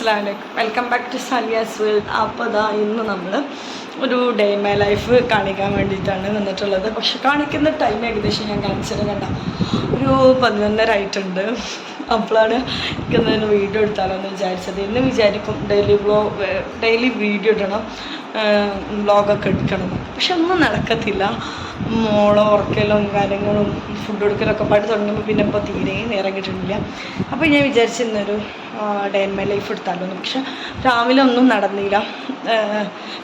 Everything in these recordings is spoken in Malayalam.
അസ്സലാമലൈക്കും welcome back to Saliya's world അപ്പോൾ ഇതാ ഇന്ന് നമ്മൾ ഒരു ഡേ മൈ ലൈഫ് കാണിക്കാൻ വേണ്ടിയിട്ടാണ് വന്നിട്ടുള്ളത്. പക്ഷെ കാണിക്കുന്ന ടൈം ഏകദേശം ഞാൻ കാണിച്ചത് കണ്ട ഒരു പതിനൊന്നര ആയിട്ടുണ്ട്. അപ്പോഴാണ് എനിക്കൊന്ന് വീഡിയോ എടുത്താലോ എന്ന് വിചാരിച്ചത്. ഇന്ന് വിചാരിക്കും ഡെയിലി വ്ലോഗ് ഡെയിലി വീഡിയോ ഇടണം വ്ലോഗൊക്കെ എടുക്കണം. പക്ഷെ ഒന്നും നടക്കത്തില്ല. മോളെ ഉറക്കലും കാര്യങ്ങളും ഫുഡ് കൊടുക്കലൊക്കെ പാട്ട് തുടങ്ങുമ്പോൾ പിന്നെ ഇപ്പോൾ തീരെ നേരം കിട്ടുന്നില്ല. അപ്പോൾ ഞാൻ വിചാരിച്ചിരുന്നൊരു ഡേ മൈ ലൈഫ് എടുത്താലോ പക്ഷെ രാവിലെ ഒന്നും നടന്നില്ല.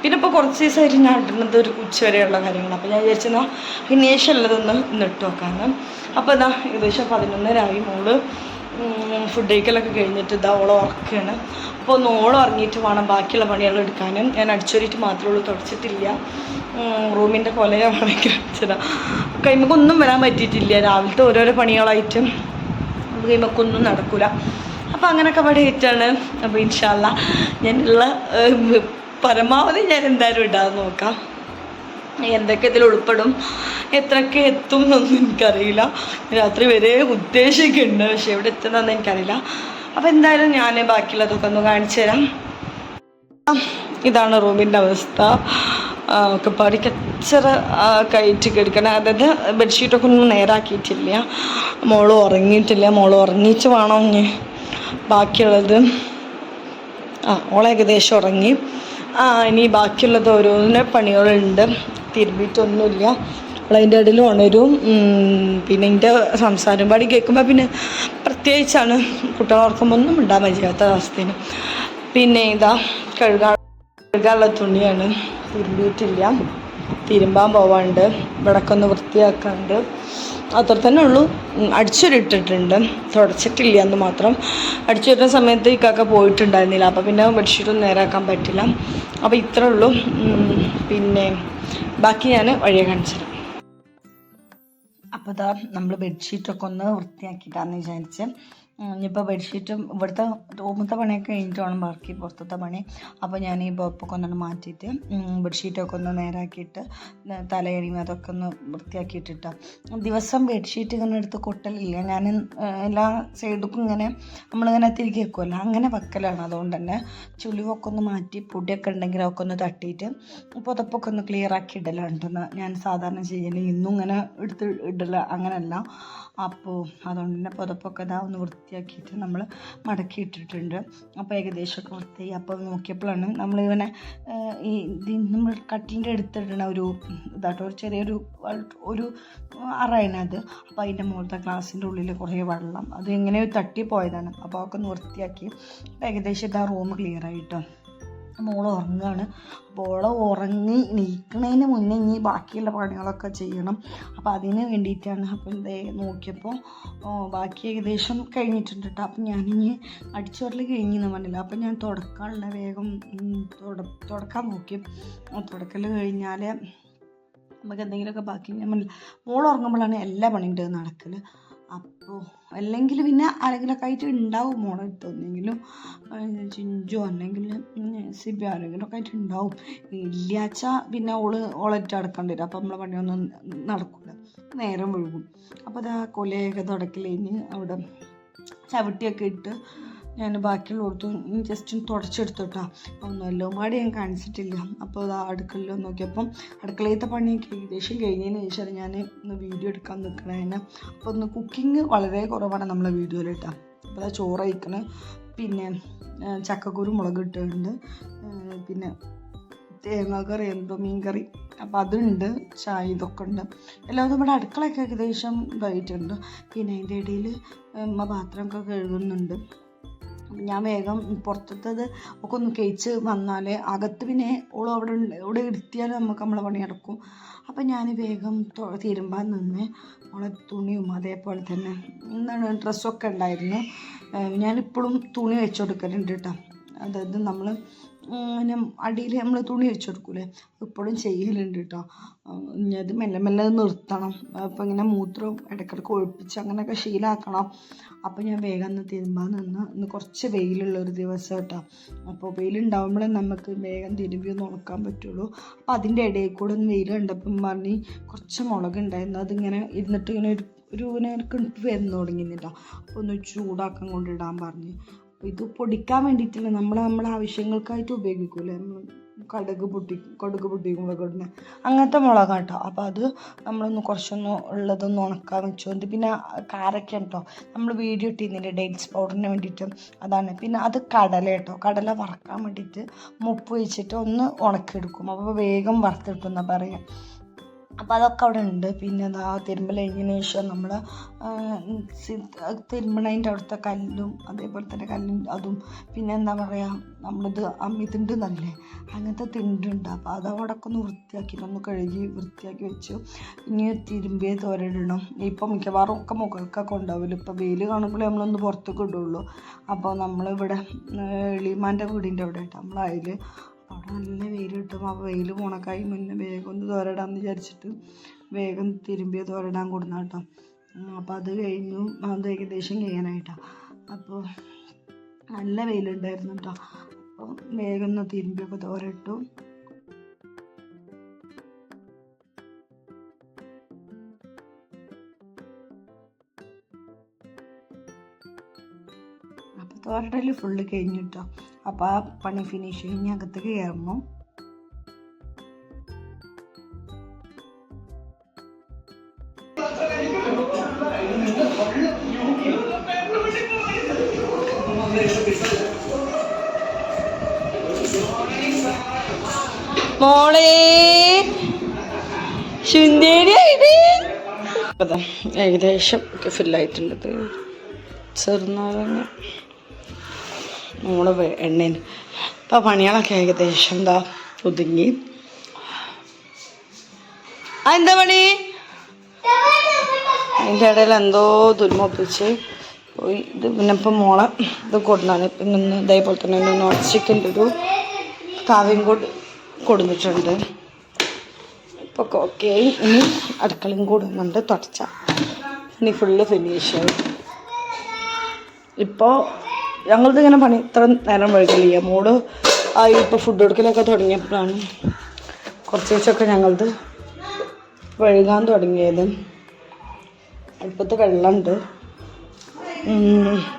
പിന്നെ ഇപ്പോൾ കുറച്ച് ദിവസമായിട്ട് ഞാൻ ഇടുന്നത് ഒരു ഉച്ച വരെയുള്ള കാര്യങ്ങളാണ്. അപ്പോൾ ഞാൻ വിചാരിച്ചെന്നാൽ ഫിനിഷ് ഉള്ളതൊന്ന് ഇന്ന് ഇട്ട് നോക്കാമെന്ന് അപ്പോൾ ഇതാ ഏകദേശം പതിനൊന്നരായി മോൾ ഫുഡ് കഴിക്കലൊക്കെ കഴിഞ്ഞിട്ട് ഇതാ ഓളം ഉറക്കുകയാണ് അപ്പോൾ ഒന്ന് ഓളം ഇറങ്ങിയിട്ട് വേണം ബാക്കിയുള്ള പണികൾ എടുക്കാനും. ഞാൻ അടിച്ചൊരിയിട്ട് മാത്രമേ ഉള്ളൂ തുടച്ചിട്ടില്ല. റൂമിന്റെ കൊലയെ വേണമെങ്കിൽ അച്ഛനാണ് കൈമക്കൊന്നും വരാൻ പറ്റിയിട്ടില്ല. രാവിലത്തെ ഓരോരോ പണികളായിട്ട് കൈമക്കൊന്നും നടക്കില്ല അപ്പോൾ അങ്ങനെയൊക്കെ ആയിട്ടാണ്. അപ്പോൾ ഇൻഷാല്ല ഞാനുള്ള പരമാവധി ഞാൻ എന്തായാലും ഇടാൻ നോക്കാം. എന്തൊക്കെ ഇതിൽ ഉൾപ്പെടും? എത്രയൊക്കെ എത്തും എന്നൊന്നും എനിക്കറിയില്ല. രാത്രി വരെ ഉദ്ദേശിക്കുന്നുണ്ട് പക്ഷെ എവിടെ എത്തുന്നതെന്ന് എനിക്കറിയില്ല. അപ്പോൾ എന്തായാലും ഞാൻ ബാക്കിയുള്ളതൊക്കെ ഒന്ന് കാണിച്ചു തരാം. ഇതാണ് റൂമിന്റെ അവസ്ഥ. ഒക്കെ പാടി കച്ചറ കയറ്റി കിടക്കണം. അതായത് ബെഡ്ഷീറ്റൊക്കെ ഒന്നും നേരാക്കിയിട്ടില്ല. മോൾ ഉറങ്ങിയിട്ടില്ല. മോൾ ഉറങ്ങിയിട്ട് വേണം ഇനി ബാക്കിയുള്ളത്. ആ ഓളെ ഏകദേശം ഉറങ്ങി. ആ ഇനി ബാക്കിയുള്ളത് ഓരോന്നിനെ പണികളുണ്ട്. തിരുമ്പിയിട്ടൊന്നുമില്ല. അവളതിന്റെ ഇടയിൽ ഉണരും. പിന്നെ എന്റെ സംസാരം പാടി കേൾക്കുമ്പോൾ പിന്നെ പ്രത്യേകിച്ചാണ് കുട്ടികളോർക്കുമ്പോൾ ഒന്നും ഉണ്ടാകാൻ പറ്റാത്ത അവസ്ഥയാണ്. പിന്നെ ഇതാ കഴുകാൻ കഴുകാനുള്ള തുണിയാണ് തിരുമ്പിയിട്ടില്ല. തിരുമ്പാൻ പോവാണ്ട് വിടക്കൊന്ന് വൃത്തിയാക്കാണ്ട്. അത്ര തന്നെ ഉള്ളൂ. അടിച്ചൊരിട്ടിട്ടുണ്ട്. തുടച്ചിട്ടില്ല എന്ന് മാത്രം. അടിച്ചു വരുന്ന സമയത്ത് ഈ കാക്ക പോയിട്ടുണ്ടായിരുന്നില്ല. അപ്പോൾ പിന്നെ ബെഡ്ഷീറ്റൊന്നും നേരാക്കാൻ പറ്റില്ല. അപ്പോൾ ഇത്രേ ഉള്ളൂ. പിന്നെ ബാക്കി ഞാൻ വഴിയെ കാണിച്ചു തരാം. അപ്പോൾ ഇതാ നമ്മൾ ബെഡ്ഷീറ്റൊക്കെ ഒന്ന് വൃത്തിയാക്കിയിട്ടാന്ന് വിചാരിച്ച് ഇനിയിപ്പോൾ ബെഡ്ഷീറ്റും ഇവിടുത്തെ റൂമത്തെ പണിയൊക്കെ കഴിഞ്ഞിട്ട് വേണം ബാക്കി പുറത്തത്തെ പണി. അപ്പോൾ ഞാൻ ഈ ബോപ്പൊക്കെ ഒന്നുകൊണ്ട് മാറ്റിയിട്ട് ബെഡ്ഷീറ്റൊക്കെ ഒന്ന് നേരാക്കിയിട്ട് തലയണിയും അതൊക്കെ ഒന്ന് വൃത്തിയാക്കിയിട്ടിട്ടാ. ദിവസം ബെഡ്ഷീറ്റ് ഇങ്ങനെ എടുത്ത് കൊട്ടലില്ല? ഞാൻ എല്ലാ സൈഡിലും ഇങ്ങനെ നമ്മളിങ്ങനെ തിരികെ വെക്കുമല്ലോ അങ്ങനെ വെക്കലാണ്. അതുകൊണ്ട് തന്നെ ചുളിവൊക്കെ ഒന്ന് മാറ്റി പൊടിയൊക്കെ ഉണ്ടെങ്കിൽ അതൊക്കെ ഒന്ന് തട്ടിയിട്ട് പുതപ്പൊക്കെ ഒന്ന് ക്ലിയർ ആക്കി ഇടലാണ് ഞാൻ സാധാരണ ചെയ്യൽ. ഇന്നും ഇങ്ങനെ എടുത്ത് ഇടല. അങ്ങനെയല്ല അപ്പോൾ അതുകൊണ്ട് തന്നെ പുതപ്പൊക്കെ ഇതാ ഒന്ന് വൃത്തിയാക്കിയിട്ട് നമ്മൾ മടക്കി ഇട്ടിട്ടുണ്ട് അപ്പോൾ ഏകദേശമൊക്കെ വൃത്തിയായി. അപ്പോൾ നോക്കിയപ്പോഴാണ് ഇവനെ ഈ നമ്മൾ കട്ടിലിന്റെ അടുത്തിടണ ഒരു ഇതാട്ടോ ഒരു ചെറിയൊരു ഒരു അറയണത് അപ്പോൾ അതിന്റെ മുകളിലത്തെ ഗ്ലാസിന്റെ ഉള്ളിൽ കുറേ വെള്ളം. അത് എങ്ങനെയോ തട്ടി പോയതാണ് അപ്പോൾ അതൊക്കെ ഒന്ന് വൃത്തിയാക്കി. ഏകദേശം ഇതാ റൂം ക്ലിയർ ആയിട്ടോ മോൾ ഉറങ്ങുകയാണ് അപ്പോൾ ഓളെ ഉറങ്ങി നീക്കണതിന് മുന്നേ ഇനി ബാക്കിയുള്ള പണികളൊക്കെ ചെയ്യണം. അപ്പോൾ അതിന് വേണ്ടിയിട്ടാണ് അപ്പോൾ എന്തേ നോക്കിയപ്പോൾ ബാക്കി ഏകദേശം കഴിഞ്ഞിട്ടുണ്ട് കേട്ടോ അപ്പം ഞാനിനി അടിച്ചോറിൽ കഴിഞ്ഞെന്ന് പറഞ്ഞില്ല? അപ്പം ഞാൻ തുടക്കാനുള്ള വേഗം തുടക്കാൻ നോക്കി. തുടക്കൽ കഴിഞ്ഞാൽ നമുക്ക് എന്തെങ്കിലുമൊക്കെ ബാക്കി ഞാൻ മോൾ ഉറങ്ങുമ്പോഴാണ് എല്ലാ പണിയും നടക്കൽ അപ്പോൾ അല്ലെങ്കിൽ പിന്നെ ആരെങ്കിലുമൊക്കെ ആയിട്ട് ഉണ്ടാവും മോളെ അടുത്ത് ഒന്നെങ്കിലും ചിഞ്ചോ അല്ലെങ്കിൽ സിബി ആരെങ്കിലുമൊക്കെ ആയിട്ട് ഉണ്ടാവും ഇല്ലാച്ച പിന്നെ ഓൾ ഓളറ്റ് അടക്കേണ്ടി വരും. അപ്പം നമ്മളെ പണിയൊന്നും നടക്കില്ല നേരം ഒഴുകും അപ്പോൾ അതാ കൊലയൊക്കെ തുടക്കൽ അവിടെ ചവിട്ടിയൊക്കെ ഇട്ട് ഞാൻ ബാക്കിയുള്ള കൊടുത്തു ജസ്റ്റ് തുടച്ചെടുത്തോട്ടാ. ഒന്നും എല്ലാം പാടി ഞാൻ കാണിച്ചിട്ടില്ല. അപ്പോൾ അത് അടുക്കളയിൽ നോക്കിയപ്പം അടുക്കളയിലത്തെ പണിയൊക്കെ ഏകദേശം കഴിഞ്ഞതിന് ശേഷം ഞാൻ ഒന്ന് വീഡിയോ എടുക്കാൻ നിൽക്കണേന് അപ്പോൾ ഒന്ന് കുക്കിംഗ് വളരെ കുറവാണ് നമ്മളെ വീഡിയോയിൽ കേട്ടോ. അപ്പോൾ അത് ചോറ് കഴിക്കണേ. പിന്നെ ചക്കക്കുരു മുളക് ഇട്ടുണ്ട് പിന്നെ തേങ്ങാക്കറി എന്തോ മീൻകറി അപ്പോൾ അതുണ്ട് ചായ ഇതൊക്കെ ഉണ്ട്. എല്ലാം നമ്മുടെ അടുക്കളയൊക്കെ ഏകദേശം ഇതായിട്ടുണ്ട്. പിന്നെ അതിന്റെ ഇടയിൽ പാത്രമൊക്കെ കഴുകുന്നുണ്ട്. ഞാൻ വേഗം പുറത്തത് ഒക്കെ ഒന്ന് കഴിച്ച് വന്നാൽ അകത്ത് പിന്നെ ഓൾ അവിടെ ഇവിടെ ഇരുത്തിയാൽ നമുക്ക് നമ്മളെ പണി നടക്കും. അപ്പം ഞാൻ വേഗം തിരുമ്പാൻ നിന്ന് നമ്മളെ തുണിയും അതേപോലെ തന്നെ എന്താണ് ഡ്രസ്സൊക്കെ ഉണ്ടായിരുന്നു. ഞാനിപ്പോഴും തുണി വെച്ചു കൊടുക്കലുണ്ട് കേട്ടോ അതായത് നമ്മൾ ഇങ്ങനെ അടിയിൽ നമ്മൾ തുണി വെച്ച് കൊടുക്കൂലേ ഇപ്പോഴും ചെയ്യലുണ്ട് കേട്ടോ ഇനി അത് മെല്ലെ മെല്ലെ നിർത്തണം. അപ്പം ഇങ്ങനെ മൂത്രം ഇടയ്ക്കിടയ്ക്ക് ഒഴിപ്പിച്ച് അങ്ങനെയൊക്കെ ശീലമാക്കണം അപ്പം ഞാൻ വേഗം ഒന്ന് തിരുമ്പാൻ നിന്ന് ഇന്ന് കുറച്ച് വെയിലുള്ള ഒരു ദിവസം കേട്ടോ അപ്പോൾ വെയിലുണ്ടാകുമ്പോഴേ നമുക്ക് വേഗം തിരുമ്പി ഒന്ന് ഉണക്കാൻ പറ്റുള്ളൂ. അപ്പം അതിന്റെ ഇടയിൽ കൂടെ ഒന്ന് വെയിൽ കണ്ടപ്പം പറഞ്ഞ് കുറച്ച് മുളക് ഉണ്ടായിരുന്നു. അതിങ്ങനെ ഇരുന്നിട്ട് ഇങ്ങനെ ഒരു ഒരു ഇങ്ങനെ കിണറ്റ് വരുന്നു തുടങ്ങിയിരുന്നില്ല അപ്പോൾ ഒന്ന് ചൂടാക്കാൻ കൊണ്ടിടാൻ പറഞ്ഞ്. അപ്പോൾ ഇത് പൊടിക്കാൻ വേണ്ടിയിട്ടില്ല നമ്മൾ നമ്മളെ ആവശ്യങ്ങൾക്കായിട്ട് ഉപയോഗിക്കൂലേ നമ്മൾ കടുക് പൊട്ടി കടുക് പൊട്ടിക്കുമ്പോൾ ഇടുന്നത് അങ്ങനത്തെ മുളക് കേട്ടോ അപ്പോൾ അത് നമ്മളൊന്ന് കുറച്ചൊന്ന് ഉള്ളതൊന്ന് ഉണക്കാൻ വെച്ചുകൊണ്ട് പിന്നെ കാരക്ക കേട്ടോ നമ്മൾ വീഡിയോ ഇട്ടിരുന്നില്ലേ? ഡേറ്റ്സ് പൗഡറിന് വേണ്ടിയിട്ട് അതാണ്. പിന്നെ അത് കടല കേട്ടോ. കടല വറക്കാൻ വേണ്ടിയിട്ട് മുപ്പ് വെച്ചിട്ട് ഒന്ന് ഉണക്കിയെടുക്കും. അപ്പോൾ വേഗം വറുത്തിട്ടെന്നാണ് പറയാം. അപ്പോൾ അതൊക്കെ അവിടെ ഉണ്ട്. പിന്നെ അതാ തിരുമ്പൽ കഴിഞ്ഞതിന് ശേഷം നമ്മൾ തിരുമ്പണതിന്റെ അവിടുത്തെ കല്ലും അതേപോലെ തന്നെ കല്ലും അതും. പിന്നെ എന്താ പറയുക നമ്മളിത് അമ്മിതിണ്ട് എന്നല്ലേ അങ്ങനത്തെ തിണ്ടുണ്ട് അപ്പോൾ അത് ഒന്ന് വൃത്തിയാക്കി ഒന്ന് കഴുകി വൃത്തിയാക്കി വെച്ചു. ഇനി തിരുമ്പിയ തോരയിടണം ഇപ്പം മിക്കവാറും ഒക്കെ മുകൾക്കൊക്കെ ഉണ്ടാവില്ല ഇപ്പോൾ വെയിൽ കാണുമ്പോൾ നമ്മളൊന്ന് പുറത്തേക്ക് ഇടുള്ളൂ. അപ്പോൾ നമ്മളിവിടെ എളിമാന്റെ വീടിന്റെ അവിടെ ആയിട്ട് നമ്മളതിൽ അവിടെ നല്ല വെയിൽ കിട്ടും അപ്പോൾ വെയിൽ പോണക്കായി മുന്നേ വേഗം ഒന്ന് തോരടാന്ന് വിചാരിച്ചിട്ട് വേഗം തിരുമ്പിയ തോരടാൻ കൊടുന്ന കേട്ടോ. അപ്പോൾ അത് കഴിഞ്ഞു. അത് ഏകദേശം കഴിയാനായിട്ടാണ് അപ്പോൾ നല്ല വെയിലുണ്ടായിരുന്നു കേട്ടോ. അപ്പോൾ വേഗം ഒന്ന് തിരുമ്പിയൊക്കെ തോരട്ടു. തോരടൽ ഫുള്ള് കഴിഞ്ഞു കേട്ടോ. അപ്പോൾ ആ പണി ഫിനിഷ് കഴിഞ്ഞ് അകത്ത് കയറുന്നു മോളെ ശുന്തേരിയായിട്ട് അതാ ഏകദേശം ഒക്കെ ഫില്ലായിട്ടുണ്ട് ചെറുനാരങ്ങ നമ്മൾ എണ്ണയിൽ അപ്പോൾ പണികളൊക്കെ ഏകദേശം എന്താ ഒതുങ്ങി. എന്താ പണി? അതിന്റെ ഇടയിൽ എന്തോ തുരുമൊപ്പിച്ച് പോയി. ഇത് പിന്നെ ഇപ്പം മോളെ ഇത് കൊടുന്നാണ്. പിന്നെ ഇതേപോലെ തന്നെ ഒരു നോൺ സ്റ്റിക്കിന്റെ ഒരു കാവ്യം കൂടി കൊടുത്തിട്ടുണ്ട് ഇപ്പോൾ ഓക്കെ ഇനി അടുക്കളയും കൂടുന്നുണ്ട്. തുടച്ച. ഇനി ഫുള്ള് ഫിനിഷായി ഇപ്പോൾ ഞങ്ങളിത് ഇങ്ങനെ പണി ഇത്ര നേരം വഴുകലില്ല മോൾ ആ ഇപ്പോൾ ഫുഡ് കൊടുക്കലൊക്കെ തുടങ്ങിയപ്പോഴാണ് കുറച്ച് ദിവസമൊക്കെ ഞങ്ങളത് വഴുകാൻ തുടങ്ങിയത്. അടുപ്പത്ത് വെള്ളമുണ്ട്.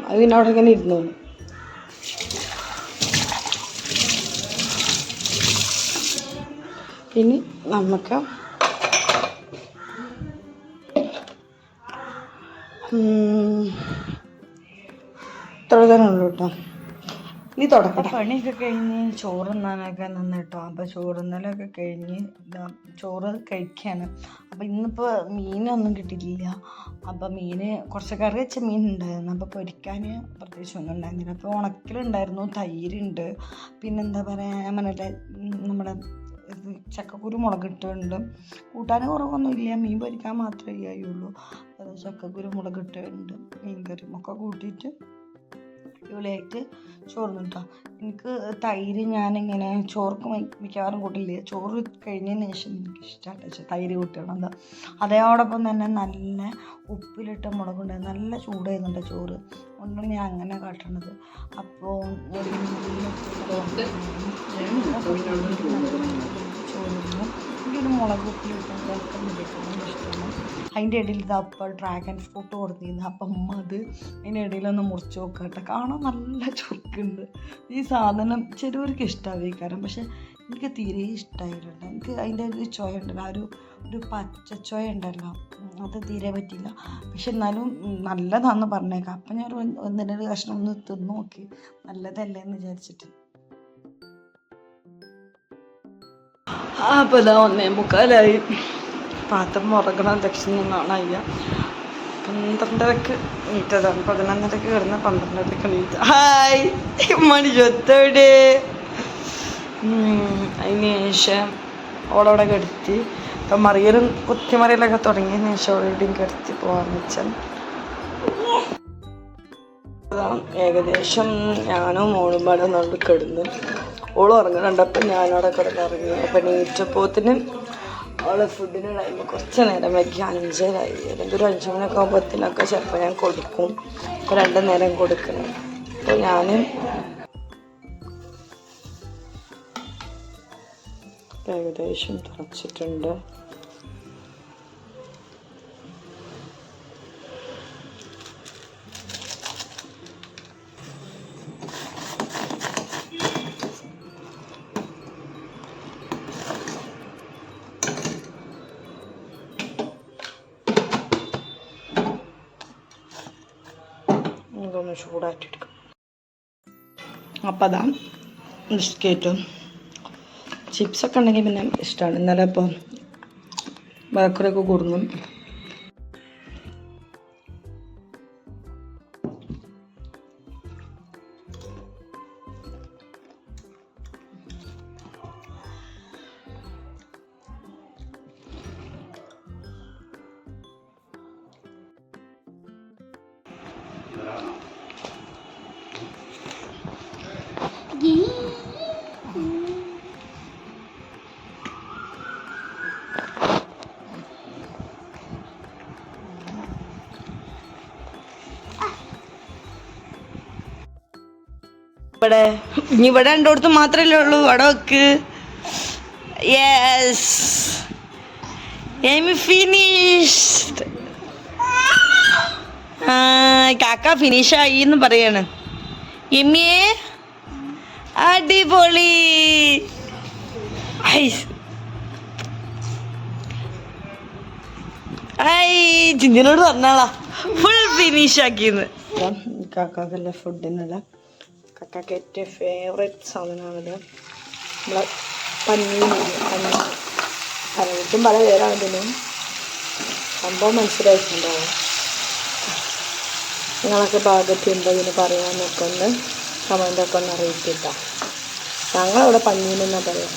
അത് പിന്നെ അവിടെ ഇങ്ങനെ ഇരുന്നു. ഇനി നമുക്ക് ഉം, ഇത്ര തന്നെ ഉള്ളൂ കേട്ടോ നീ തുടക്കട്ടെ പണിയൊക്കെ കഴിഞ്ഞ് ചോറ് തിന്നാനൊക്കെ നിന്ന് കേട്ടോ അപ്പോൾ ചോറ് തിന്നലൊക്കെ കഴിഞ്ഞ് ചോറ് കഴിക്കാണ്. അപ്പോൾ ഇന്നിപ്പോ മീനൊന്നും കിട്ടിയിട്ടില്ല. അപ്പോൾ മീന് കുറച്ച് കറി വെച്ച മീൻ ഉണ്ടായിരുന്നു അപ്പോൾ പൊരിക്കാൻ പ്രത്യേകിച്ച് ഒന്നും ഉണ്ടായിരുന്നില്ല. അപ്പോൾ ഉണക്കലുണ്ടായിരുന്നു തൈരുണ്ട്. പിന്നെന്താ പറയുക ഞാൻ പറഞ്ഞില്ലേ നമ്മുടെ ചക്കക്കുരു മുളകിട്ടുണ്ട്. കൂട്ടാൻ കുറവൊന്നും ഇല്ല. മീൻ പൊരിക്കാൻ മാത്രമേ അത് ചക്കക്കുരു മുളകിട്ടുണ്ട് മീൻ കറിയും ഒക്കെ കൂട്ടിയിട്ട് അടിപൊളിയായിട്ട് ചോറ് കേട്ടോ എനിക്ക് തൈര് ഞാനിങ്ങനെ ചോർക്ക് മിക്കവാറും കൂട്ടില്ല. ചോറ് കഴിഞ്ഞതിന് ശേഷം എനിക്ക് ഇഷ്ടമായിട്ട് തൈര് കൂട്ടണത് അതോടൊപ്പം തന്നെ നല്ല ഉപ്പിലിട്ട മുളകുണ്ട്. നല്ല ചൂടായിരുന്നുണ്ട് ചോറ്. അതുകൊണ്ടാണ് ഞാൻ അങ്ങനെ കാട്ടണത്. അപ്പോൾ ചോറിന് എനിക്കൊരു മുളക് ഉപ്പിലിട്ടത് ഇഷ്ടമാണ് അതിന്റെ ഇടയിൽ ഇത് അപ്പം ഡ്രാഗൺ ഫ്രൂട്ട് കൊടുത്തിരുന്നു. അപ്പം അത് അതിന്റെ ഇടയിലൊന്ന് മുറിച്ച് നോക്കുക കേട്ടോ കാണാൻ നല്ല ചുരുക്കുണ്ട് ഈ സാധനം ചിലവർക്ക് കാരണം പക്ഷെ എനിക്ക് തീരെ ഇഷ്ടമായിട്ടുണ്ട് എനിക്ക് അതിന്റെ ഒരു ചോയ ഉണ്ടല്ലോ ആ ഒരു ഒരു പച്ച ചോയ ഉണ്ടല്ലോ. അത് തീരെ പറ്റില്ല പക്ഷെ എന്നാലും നല്ലതാണെന്ന് പറഞ്ഞേക്കാം. അപ്പം ഞാൻ ഒരു ഒന്ന് കഷ്ണം ഒന്ന് തിന്നു നോക്കി. നല്ലതല്ലേ എന്ന് വിചാരിച്ചിട്ട്. അപ്പോൾ ഇതാ ഒന്നേ മുക്കാലായി. പാത്രം ഉറങ്ങണം ദക്ഷിണ അയ്യ. പന്ത്രണ്ടരക്ക് നീറ്റതാണ് പതിനൊന്നരക്ക് കിടന്ന പന്ത്രണ്ടരക്ക് എണീറ്റ. ഹായ്. മണി ചൊത്തോടെ അതിന് ശേഷം ഓളവിടെ കിടത്തി. ഇപ്പം മറിയലും കുത്തിമറിയലൊക്കെ തുടങ്ങിയതിന് ശേഷം ഓളെവിടെയും കിടത്തി പോകാൻ വെച്ചാൽ ഏകദേശം ഞാനും മോളും പാടെ നോട്ട് കിടന്നു. ഓളും ഉറങ്ങുന്നുണ്ടപ്പം ഞാനവിടെ കിടന്നുറങ്ങി. അപ്പം നീറ്റപ്പോത്തിന് അവളെ ഫുഡിന് ടൈം കുറച്ച് നേരം വൈകി. അഞ്ചരായി. അല്ലെങ്കിൽ ഒരു അഞ്ച് മണിയൊക്കെ ആകുമ്പോഴത്തേനൊക്കെ ചിലപ്പോൾ ഞാൻ കൊടുക്കും. ഇപ്പോൾ രണ്ട് നേരം കൊടുക്കണം. അപ്പോൾ ഞാൻ ഏകദേശം തുറച്ചിട്ടുണ്ട് അതൊന്ന് ചൂടാക്കിയെടുക്കും അപ്പം അതാ ബിസ്ക്കറ്റും ചിപ്സൊക്കെ ഉണ്ടെങ്കിൽ പിന്നെ ഇഷ്ടമാണ് ഇന്നലെ ഇപ്പോൾ ബേക്കറിയൊക്കെ കുറുങ്ങും ഇവിടെ. ഇനി ഇവിടെ രണ്ടിടത്ത് മാത്രമല്ലേ ഉള്ളൂ. വടവക്ക് വെക്ക്. യെസ് എമി ഫിനിഷ്ഡ് കാക്ക ഫിനിഷായി എന്ന് പറയാണ്. എമ്മിയെ അടിപൊളി. ചിഞ്ചിനോട് പറഞ്ഞാളാ. Full finish ആക്കിന്ന്. കാക്കാക്കല്ല ഫുഡിനുള്ള കാക്കാക്ക് ഏറ്റവും ഫേവറേറ്റ് സാധനമാണിത് നമ്മളെ പന്നി പന്നി. പലർക്കും പല പേരാണ് ഇതിനും. സംഭവം മനസ്സിലായിട്ടുണ്ടാവും നിങ്ങളൊക്കെ ഭാഗത്ത് ഉണ്ടോ ഇതിന് പറയാമെന്നൊക്കെ ഒന്ന് കമന്റൊക്കെ ഒന്ന് അറിയിച്ചിട്ടാ ഞങ്ങളവിടെ പന്നീനെന്നാ പറയാം.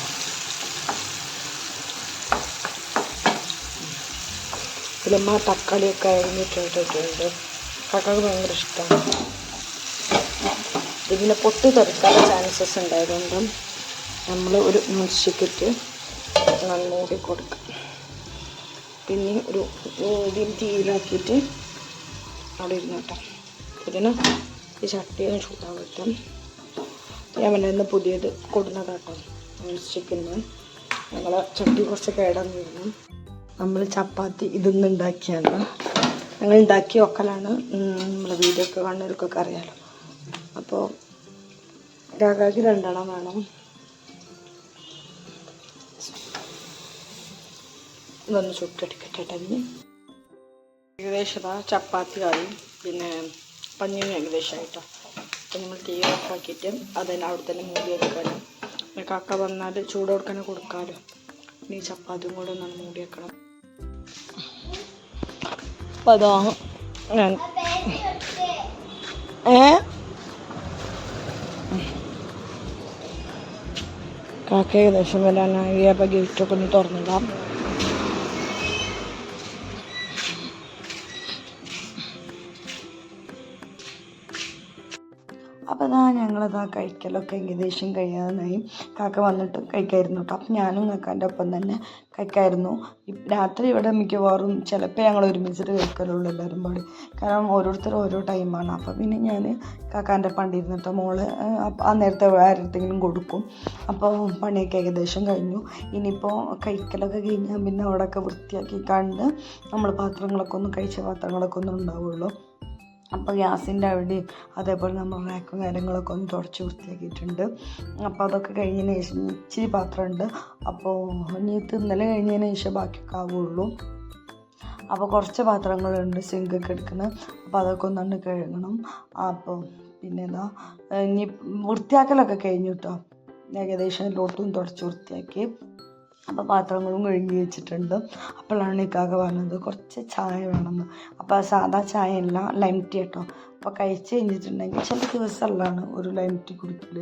ഇതിലമ്മ തക്കാളിയൊക്കെ അരിഞ്ഞിട്ടിട്ടിട്ടുണ്ട്. കക്കാക്ക് ഭയങ്കര ഇഷ്ടമാണ്. ഇതിന് പൊട്ടി തെറിക്കാനുള്ള ചാൻസസ് ഉണ്ടായതുകൊണ്ട് നമ്മൾ ഒരു മുഷിക്കിട്ട് നന്നൂടി കൊടുക്കാം. പിന്നെ ഒരു മീഡിയം തീയിലാക്കിയിട്ട് അവിടെ ഇരുന്നോട്ടെ ഇതിന് ഈ ചട്ടിയും ചൂടാവട്ടെ ഞാൻ പറഞ്ഞ പുതിയത് കൊടുന്നതാട്ടോ ചിക്കന് ഞങ്ങളെ ചട്ടി കുറച്ച് കേടന്നിരുന്നു നമ്മൾ ചപ്പാത്തി ഇതൊന്നും ഉണ്ടാക്കിയാണ് ഞങ്ങൾ ഉണ്ടാക്കി വെക്കലാണ് നമ്മളെ വീഡിയോ ഒക്കെ കാണുന്നവർക്കൊക്കെ അറിയാലോ. അപ്പോൾ കാക്കാക്ക് രണ്ടെണ്ണം വേണം. ഇതൊന്ന് ചുട്ടെടുക്കട്ടെ. അതിന് ഏകദേശം ചപ്പാത്തി ആയി പിന്നെ പഞ്ഞിയും ഏകദേശമായിട്ടോ അപ്പം നമ്മൾ തീ ഓഫാക്കിയിട്ട് അതിനെ അവിടെ തന്നെ മൂടി വെക്കാനും പിന്നെ കാക്ക വന്നാൽ ചൂട് കൊടുക്കാനും കൊടുക്കാമല്ലോ ഈ ചപ്പാത്തിയും കൂടെ ഒന്ന് മൂടി വെക്കണം. അപ്പം അതാ ഞാൻ ഏ? കാക്ക ഏകദേശം വരാനായി. അപ്പം ഗേറ്റൊക്കെ ഒന്ന് തുറന്നിടാം ഞങ്ങളതാ കഴിക്കലൊക്കെ ഏകദേശം കഴിയാനായി കാക്ക വന്നിട്ട് കഴിക്കായിരുന്നു കേട്ടോ. അപ്പം ഞാനും കാക്കാന്റെ ഒപ്പം തന്നെ കഴിക്കായിരുന്നു. രാത്രി ഇവിടെ മിക്കവാറും ചിലപ്പോൾ ഞങ്ങൾ ഒരുമിച്ചിട്ട് കഴിക്കലുള്ളൂ എല്ലാവരും പാടി. കാരണം ഓരോരുത്തർ ഓരോ ടൈമാണ് അപ്പം പിന്നെ ഞാൻ കാക്കാന്റെ പണ്ടി ഇരുന്നിട്ട് മോൾ ആ, നേരത്തെ ആരുടെങ്കിലും കൊടുക്കും. അപ്പോൾ പണിയൊക്കെ ഏകദേശം കഴിഞ്ഞു. ഇനിയിപ്പോൾ കഴിക്കലൊക്കെ കഴിഞ്ഞാൽ പിന്നെ അവിടെയൊക്കെ വൃത്തിയാക്കി കണ്ട് നമ്മൾ പാത്രങ്ങളൊക്കെ ഒന്ന് കഴിച്ച പാത്രങ്ങളൊക്കെ ഒന്നും ഉണ്ടാവുള്ളൂ. അപ്പോൾ ഗ്യാസിന്റെ അവിടെയും അതേപോലെ നമ്മൾ റാക്കും കാര്യങ്ങളൊക്കെ ഒന്ന് തുടച്ച് വൃത്തിയാക്കിയിട്ടുണ്ട്. അപ്പോൾ അതൊക്കെ കഴിഞ്ഞതിന് ശേഷം ഇച്ചിരി പാത്രമുണ്ട്. അപ്പോൾ ഇനി ഇന്നലെ കഴിഞ്ഞതിന് ശേഷം ബാക്കിയൊക്കെ ആവുള്ളൂ. അപ്പോൾ കുറച്ച് പാത്രങ്ങളുണ്ട് സിങ്കൊക്കെ എടുക്കുന്നത് അപ്പോൾ അതൊക്കെ ഒന്നുകൊണ്ട് കഴുകണം. അപ്പോൾ പിന്നെ എന്താ ഇനി വൃത്തിയാക്കലൊക്കെ കഴിഞ്ഞു കേട്ടോ ഏകദേശം ലോട്ടും തുടച്ച് വൃത്തിയാക്കി. അപ്പോൾ പാത്രങ്ങളും കഴുകി വെച്ചിട്ടുണ്ട്. അപ്പോഴാണ് ഇക്കാക്ക പറഞ്ഞത്. കുറച്ച് ചായ വേണമെന്ന് അപ്പോൾ സാധാ ചായ അല്ല ലൈം ടീ കേട്ടോ അപ്പോൾ കഴിച്ച് കഴിഞ്ഞിട്ടുണ്ടെങ്കിൽ ചില ദിവസമല്ലാണ് ഒരു ലൈം ടീ കുടിക്കൽ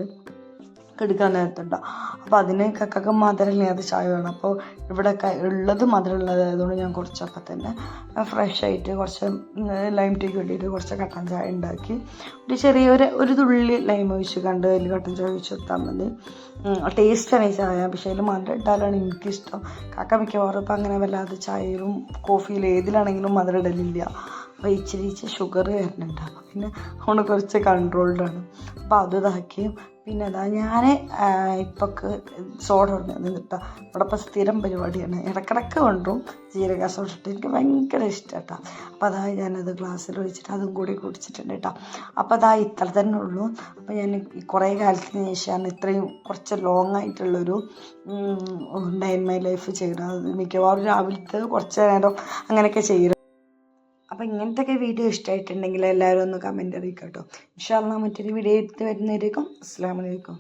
എടുക്കാൻ നേരത്തുണ്ടോ. അപ്പോൾ അതിന് കക്കൊക്കെ മധുരമില്ലാതെ ചായ വേണം അപ്പോൾ ഇവിടെ ഉള്ളത് മധുരമുള്ളതായതുകൊണ്ട് ഞാൻ കുറച്ചൊക്കെ തന്നെ ഫ്രഷ് ആയിട്ട് കുറച്ച് ലൈം ടീക്ക് വേണ്ടിയിട്ട് കുറച്ച് കട്ടൻ ചായ ഉണ്ടാക്കി. ഒരു ചെറിയൊരു ഒരു തുള്ളി ലൈം ഒഴിച്ച് കണ്ട് അതിൽ കട്ടൻ ചായ ഒഴിച്ച് കൊടുത്താൽ മതി. ടേസ്റ്റാണ് ഈ ചായ. പക്ഷേ അതിൽ മധുരം ഇട്ടാലാണ് എനിക്കിഷ്ടം. കാക്ക മിക്കവാറും ഇപ്പം അങ്ങനെ വല്ലാതെ ചായയിലും കോഫിയിലും ഏതിലാണെങ്കിലും മധുരം ഇടലില്ല. അപ്പോൾ ഇച്ചിരി ഇച്ചിരി ഷുഗർ വരുന്നുണ്ട്. അപ്പോൾ പിന്നെ അതുകൊണ്ട് കുറച്ച് കൺട്രോൾഡാണ് അപ്പോൾ അത് ഇതാക്കി പിന്നെ അതാ ഞാൻ ഇപ്പൊക്ക് സോഡ നിന്നിട്ടാ ഇവിടെ ഇപ്പം സ്ഥിരം പരിപാടിയാണ്. ഇടക്കിടക്ക് കൊണ്ടും ജീരക സോഡ ഇട്ട് എനിക്ക് ഭയങ്കര ഇഷ്ടം കേട്ടോ അപ്പോൾ അതാ ഞാനത് ഗ്ലാസ്സിൽ ഒഴിച്ചിട്ട് അതും കൂടി കുടിച്ചിട്ടുണ്ട് കേട്ടോ അപ്പോൾ അതാ ഇത്ര തന്നെ ഉള്ളൂ. അപ്പോൾ ഞാൻ കുറേ കാലത്തിന് ശേഷമാണ് ഇത്രയും കുറച്ച് ലോങ് ആയിട്ടുള്ളൊരു ഇൻ മൈ ലൈഫ് ചെയ്യണത്. മിക്കവാറും രാവിലത്തെ കുറച്ച് നേരം അങ്ങനെയൊക്കെ ചെയ്യും അപ്പോൾ ഇങ്ങനത്തെയൊക്കെ വീഡിയോ ഇഷ്ടമായിട്ടുണ്ടെങ്കിൽ എല്ലാവരും ഒന്ന് കമന്റ് അറിയിക്കാം കേട്ടോ ഇൻഷാല്ല മറ്റൊരു വീഡിയോ എടുത്ത് വരുന്നതായിരിക്കും അസ്സാം വലൈക്കും